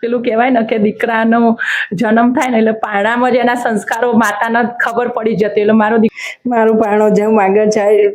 પેલું કહેવાય ને કે દીકરાનો જન્મ થાય ને એટલે પાણામાં જ એના સંસ્કારો માતાના ખબર પડી જતી. એટલે મારો મારું પાણો જેમ આગળ જાય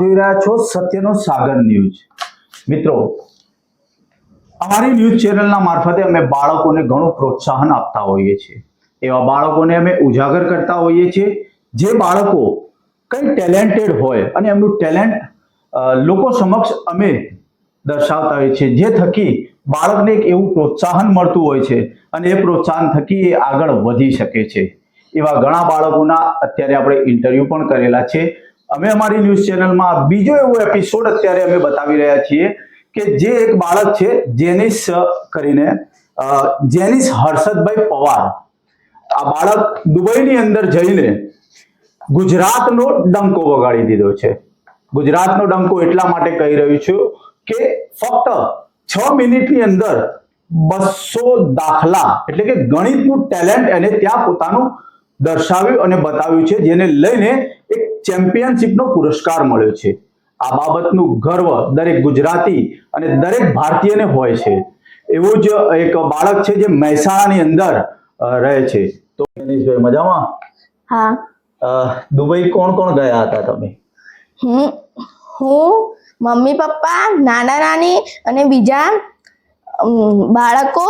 જોઈ રહ્યા છો સત્યનો સાગર ન્યૂઝ. મિત્રો, અમારી ન્યૂઝ ચેનલના મારફતે અમે બાળકોને ઘણું પ્રોત્સાહન આપતા હોઈએ છીએ. એવા બાળકોને અમે ઉજાગર કરતા હોઈએ છીએ. જે બાળકો કંઈ ટેલેન્ટેડ હોય અને એમનું ટેલેન્ટ લોકો સમક્ષ અમે દર્શાવતા હોઈએ છીએ. જે થકી બાળકને એક એવું પ્રોત્સાહન મળતું હોય છે અને એ પ્રોત્સાહન થકી એ આગળ વધી શકે છે. એવા ઘણા બાળકોના અત્યારે આપણે ઇન્ટરવ્યૂ પણ કરેલા છે. અમે અમારી ન્યૂઝ ચેનલમાં બીજો એવો એપિસોડ અત્યારે અમે બતાવી રહ્યા છીએ કે જે એક બાળક છે, જેનિસ કરીને જેનિસ હર્ષદભાઈ પવાર. આ બાળક દુબઈની અંદર જઈને ગુજરાતનો ડંકો વગાડી દીધો છે. ગુજરાતનો ડંકો એટલા માટે કહી રહ્યું છું કે ફક્ત છ મિનિટની અંદર બસો દાખલા, એટલે કે ગણિતનું ટેલેન્ટ એને ત્યાં પોતાનું દર્શાવ્યું અને બતાવ્યું છે, જેને લઈને ચેમ્પિયનશિપનો પુરસ્કાર મળ્યો છે. આ બાબતનું ગર્વ દરેક ગુજરાતી અને દરેક ભારતીયને હોય છે. એવું જ એક બાળક છે જે મહેસાણાની અંદર રહે છે. તો મનીષભાઈ મજામાં? હા. દુબઈ કોણ કોણ ગયા હતા તમે? હું હું મમ્મી પપ્પા નાના નાની અને બીજા બાળકો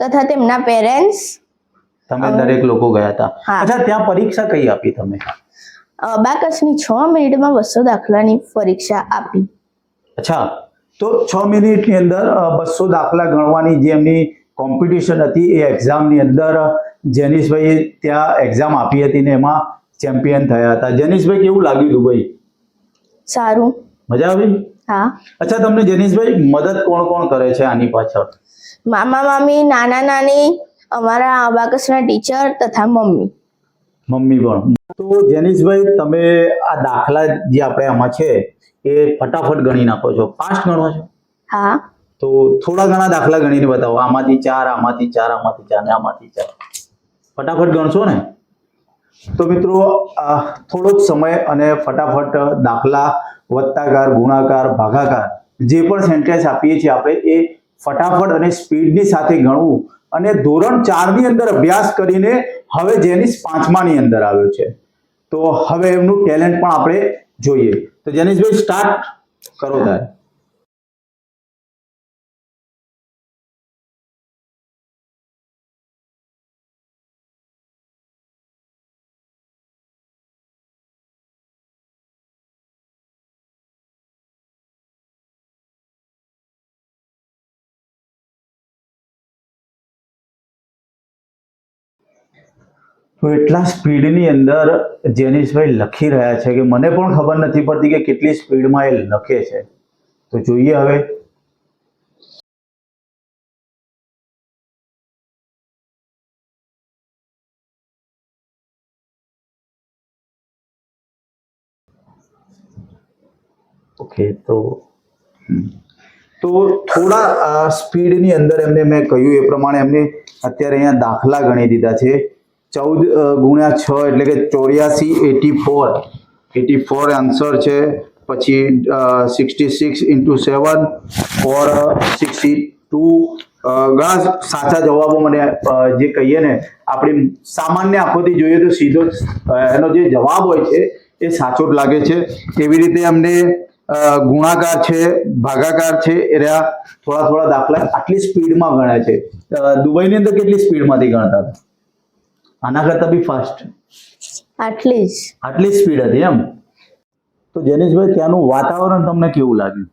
તથા તેમના પેરેન્ટ્સ. તમે દરેક લોકો ગયા હતા. અચ્છા ત્યાં પરીક્ષા કઈ આપી તમે? અબાકસની છ મિનિટમાં બસો દાખલાની પરીક્ષા આપી. અચ્છા તો છ મિનિટની અંદર બસો દાખલા ગણવાની જે એમની કોમ્પિટિશન હતી એ એક્ઝામની અંદર જેનિશભાઈએ ત્યાં એક્ઝામ આપી હતી ને એમાં ચેમ્પિયન થયા હતા. જેનિશભાઈ કેવું લાગ્યું દુબઈ સારું. મજા આવી? હા. અચ્છા તમને જેનિશભાઈ મદદ કોણ કોણ કરે છે આની પાછળ? મામા મામી નાના નાની અમારા અબાકસના ટીચર તથા મમ્મી. મમ્મી પણ. તો જેનિશભાઈ તમે આ દાખલા જે આપણે આમાં છે એ ફટાફટ ગણી નાખો છો. ફાસ્ટ ગણો છો? હા. તો થોડા ઘણા દાખલા ગણીને બતાવો. આમાંથી ચાર આમાંથી ચાર આમાંથી ચાર ને આમાંથી ચાર. ફટાફટ ગણશો ને? તો મિત્રો થોડો જ સમય અને ફટાફટ દાખલા વત્તાકાર ગુણાકાર ભાગાકાર જે પણ સેન્ટેન્સ આપીએ છીએ આપણે એ ફટાફટ અને સ્પીડની સાથે ગણવું અને ધોરણ ચારની અંદર અભ્યાસ કરીને હવે જેનિસ પાંચમાની અંદર આવ્યો છે. તો હવે એમનું ટેલેન્ટ પણ આપણે જોઈએ. તો જેનિસભાઈ સ્ટાર્ટ કરો તારે. તો એટલા સ્પીડની અંદર જેનિશભાઈ લખી રહ્યા છે કે મને પણ ખબર નથી પડતી કે કેટલી સ્પીડમાં એ લખે છે. તો જોઈએ હવે. ઓકે તો. તો થોડા સ્પીડની અંદર એમને મેં કહ્યું એ પ્રમાણે એમને અત્યારે અહીંયા દાખલા ગણી દીધા છે. ચૌદ ગુણ્યા છ એટલે કે ચોર્યાસી eighty four. Eighty four answer છે. પછી sixty six into seven four sixty two ઘણા સાચા જવાબો મને જે કહીએ ને, આપણી સામાન્ય આંખોથી જોઈએ તો સીધો એનો જે જવાબ હોય છે, એ સાચો જ લાગે છે. એવી રીતે અમને ગુણાકાર છે, ભાગાકાર છે, એ રહ્યા થોડા થોડા દાખલા આટલી સ્પીડમાં ગણાય છે. દુબઈની અંદર કેટલી સ્પીડમાંથી ગણતા હતા? આના કરતા બી ફાસ્ટ આટલી જ. આટલી સ્પીડ હતી એમ. તો જેનિશભાઈ ત્યાંનું વાતાવરણ તમને કેવું લાગ્યું?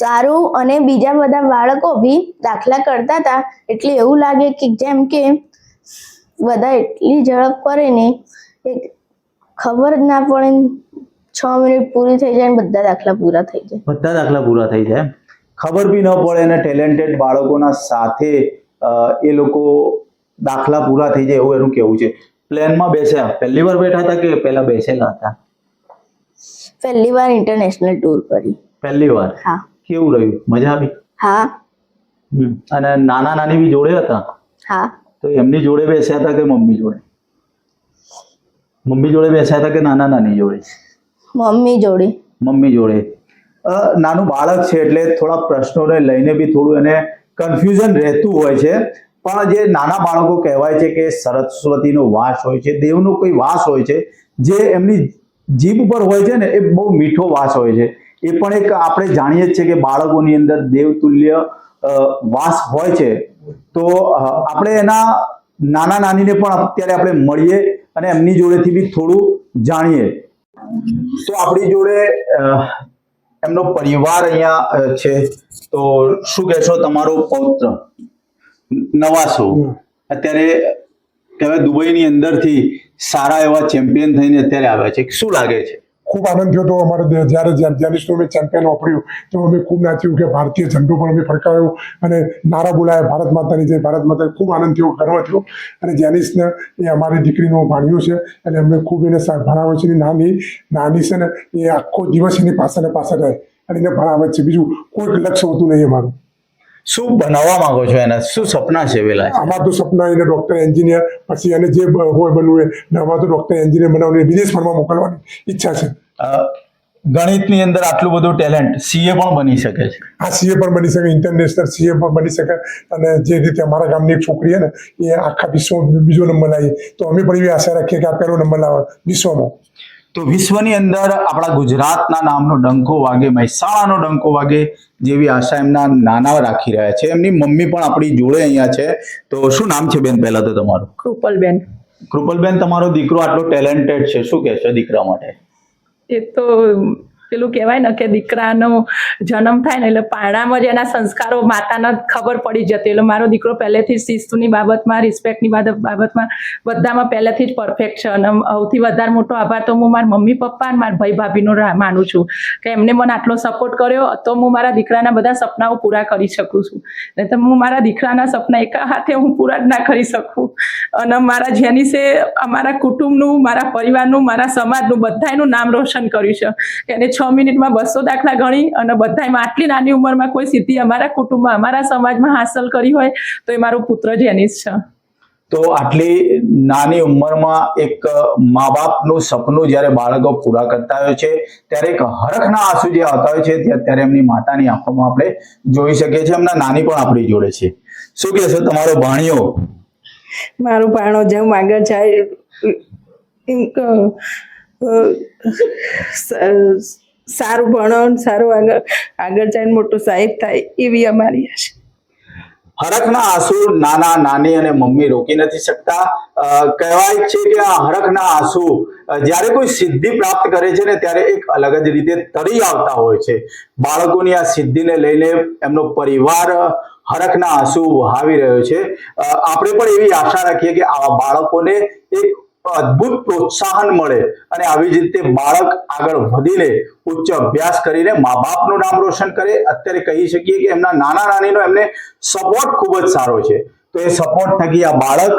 સારું અને બીજા બધા બાળકો બી દાખલા કરતા હતા એટલે એવું લાગે કે જેમ કે બધા એટલી ઝડપ કરે ને એક ખબર જ ના પડે છ મિનિટ પૂરી થઈ જાય ને બધા દાખલા પૂરા થઈ જાય. બધા દાખલા પૂરા થઈ જાય ખબર બી ન પડે અને ટેલેન્ટેડ બાળકોના સાથે એ લોકો દાખલા પૂરા થઈ જાય એવું એનું કેવું છે. પ્લેનમાં બેસ્યા. પહેલી વાર બેઠા હતા કે પહેલા બેસેલા હતા? પહેલી વાર ઇન્ટરનેશનલ ટૂર કરી. પહેલી વાર? હા. કેવું રહ્યું? મજા આવી? હા. અને નાના નાની બી જોડે હતા? હા. તો એમની જોડે બેસ્યા હતા કે મમ્મી જોડે? મમ્મી જોડે બેસ્યા હતા કે નાના નાની જોડે? મમ્મી જોડે. મમ્મી જોડે. નાનું બાળક છે એટલે થોડા પ્રશ્નોને લઈને બી થોડું એને કન્ફ્યુઝન રહેતું હોય છે. પણ જે નાના બાળકો કહેવાય છે કે સરસ્વતીનો વાસ હોય છે, દેવનો કોઈ વાસ હોય છે, જે એમની જીભ પર હોય છે ને, એ બહુ મીઠો વાસ હોય છે. એ પણ એક આપણે જાણીએ જ છે કે બાળકોની અંદર દેવતુલ્ય વાસ હોય છે. તો આપણે એના નાના નાનીને પણ અત્યારે આપણે મળીએ અને એમની જોડેથી બી થોડું જાણીએ. તો આપણી જોડે એમનો પરિવાર અહીંયા છે. તો શું કહેશો? તમારો પૌત્ર. નવાસો. અત્યારે કહેવાય દુબઈની અંદરથી સારા એવા ચેમ્પિયન થઈને અત્યારે આવ્યા છે. શું લાગે છે? ખૂબ આનંદ થયો હતો અમારે જ્યારે જ્યાં અમે ચેમ્પિયન વાપર્યું તો અમે ખૂબ નાચ્યું કે ભારતીય ઝંડો પણ અમે ફરકાવ્યો અને નારા બોલાયા ભારત માતાની જય. ભારત માતા ખૂબ આનંદ થયો ગર્વ થયો. અને જેનિસને એ અમારી દીકરીનો ભાણ્યો છે અને અમને ખૂબ એને ભણાવે છે. નાની નાની છે ને એ આખો દિવસ એની પાછળ ને પાછળ રહે અને એને ભણાવે છે. બીજું કોઈક લક્ષ્ય હોતું નહીં અમારું. શું બનાવવા માંગો છો એના? શું સપના છે પેલા આમાં તો સપના એને ડૉક્ટર એન્જિનિયર પછી એને જે હોય બનવું એ આમાં તો ડૉક્ટર એન્જિનિયર બનાવવાની વિદેશ ભણવા મોકલવાની ઈચ્છા છે. ગણિતની અંદર આટલું બધું ટેલેન્ટ સીએ પણ બની શકે છે. આ સીએ પણ બની શકે ઇન્ટરનેશનલ સીએ પણ બની શકે અને જે રીતે અમારા ગામની એક છોકરી છે ને એ આખા વિશ્વમાં બીજો નંબર લાવી. તો અમે પણ એવી આશા રાખીએ કે આ પહેલો નંબર લાવે વિશ્વમાં. તો વિશ્વની અંદર આપણા ગુજરાતના નામનો ડંકો વાગે મહેસાણાનો ડંકો વાગે જેવી આશા એમના નાના રાખી રહ્યા છે. એમની મમ્મી પણ આપણી જોડે અહીંયા છે. તો શું નામ છે બેન પહેલા તો તમારું? કૃપલબેન. કૃપલબેન તમારો દીકરો આટલો ટેલેન્ટેડ છે. શું કહેશો દીકરા માટે? એ તો પેલું કહેવાય ને કે દીકરાનો જન્મ થાય ને એટલે પાણામાં જ એના સંસ્કારો માતાના ખબર પડી જતી. એટલે મારો દીકરો પહેલેથી જ શિસ્તુની બાબતમાં રિસ્પેક્ટની બાબતમાં બધામાં પહેલેથી જ પરફેક્ટ છે. અને સૌથી વધારે મોટો આભાર તો હું મારા મમ્મી, પપ્પા અને મારા ભાઈ ભાભીનો માનું છું. કે એમને મને આટલો સપોર્ટ કર્યો, તો હું મારા દીકરાના બધા સપનાઓ પૂરા કરી શકું છું. નહીં તો હું મારા દીકરાના સપના એકા હાથે હું પૂરા જ ના કરી શકું. અને મારા જેનીસે અમારા કુટુંબનું, મારા પરિવારનું, મારા સમાજનું બધાનું નામ રોશન કર્યું છે. એને છ મિનિટમાં બસો દાખલા ગણી અને બધામાં આટલી નાની ઉંમરમાં કોઈ સિદ્ધિ અમારા કુટુંબમાં અમારા સમાજમાં હાંસલ કરી હોય તો એ મારો પુત્ર જેનિસ છે. તો આટલી નાની ઉંમરમાં એક મા બાપનું સપનું જ્યારે બાળકો પૂરા કરતા હોય છે ત્યારે એક હરખના આંસુ જે આવતા હોય છે તે અત્યારે એમની માતાની આંખોમાં આપણે જોઈ શકીએ છીએ એમના નાની પણ આપણી જોડે છે. શું કહેશો તમારો ભાણિયો? મારો ભાણો જેમ આગળ જાય સારું ભણો સારું આગળ આગળ જઈને મોટો સાહેબ થાય, એવી અમારી આશા. હરખના આંસુ નાના, નાની અને મમ્મી રોકી નથી શકતા. કહેવાય છે કે આ હરખના આંસુ જ્યારે કોઈ સિદ્ધિ પ્રાપ્ત કરે છે ને ત્યારે એક અલગ જ રીતે તરી આવતા હોય છે. બાળકોની આ સિદ્ધિને લઈને એમનો પરિવાર હરખના આંસુ વહાવી રહ્યો છે. આપણે પણ એવી આશા રાખીએ કે આવા બાળકોને એક અદ્ભુત પ્રોત્સાહન મળે અને આવી જ રીતે બાળક આગળ વધીને ઉચ્ચ અભ્યાસ કરીને મા બાપનું નામ રોશન કરે. અત્યારે કહી શકીએ કે એમના નાના નાનીનો એમને સપોર્ટ ખૂબ જ સારો છે. તો એ સપોર્ટ થકી આ બાળક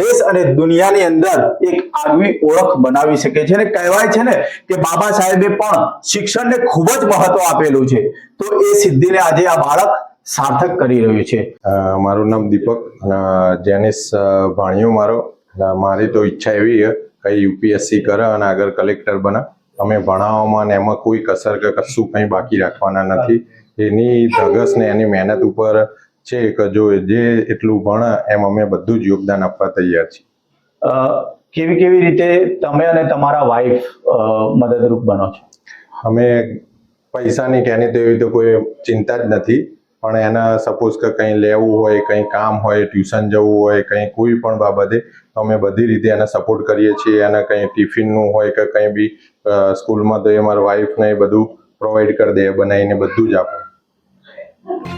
દેશ અને દુનિયાની અંદર એક આગવી ઓળખ બનાવી શકે છે અને કહેવાય છે ને કે બાબા સાહેબે પણ શિક્ષણને ખૂબ જ મહત્વ આપેલું છે. તો એ સિદ્ધિને આજે આ બાળક સાર્થક કરી રહ્યું છે. મારું નામ દીપક જેનિસ ભાણિયો મારો. મારી તો ઈચ્છા એવી છે કે યુપીએસસી કરે અને આગળ કલેક્ટર બને. અમે ભણાવવામાં ને એમાં કોઈ કસર કે કશું કંઈ બાકી રાખવાના નથી. એની ધગસ ને એની મહેનત ઉપર છે કે જો જે એટલું ભણે એમ અમે બધું જ યોગદાન આપવા તૈયાર છીએ. કેવી કેવી રીતે તમે અને તમારા વાઈફ મદદરૂપ બનો છો? અમે પૈસાની કે એની તો એવી તો કોઈ ચિંતા જ નથી. પણ એને સપોઝ કે કંઈ લેવું હોય, કંઈ કામ હોય, ટ્યુશન જવું હોય, કંઈ કોઈ પણ બાબતે અમે બધી રીતે એને સપોર્ટ કરીએ છીએ. એને કંઈ ટિફિનનું હોય કે કંઈ બી સ્કૂલમાં તો એ મારા વાઈફને એ બધું પ્રોવાઈડ કરી દે, બનાવીને બધું જ આપે.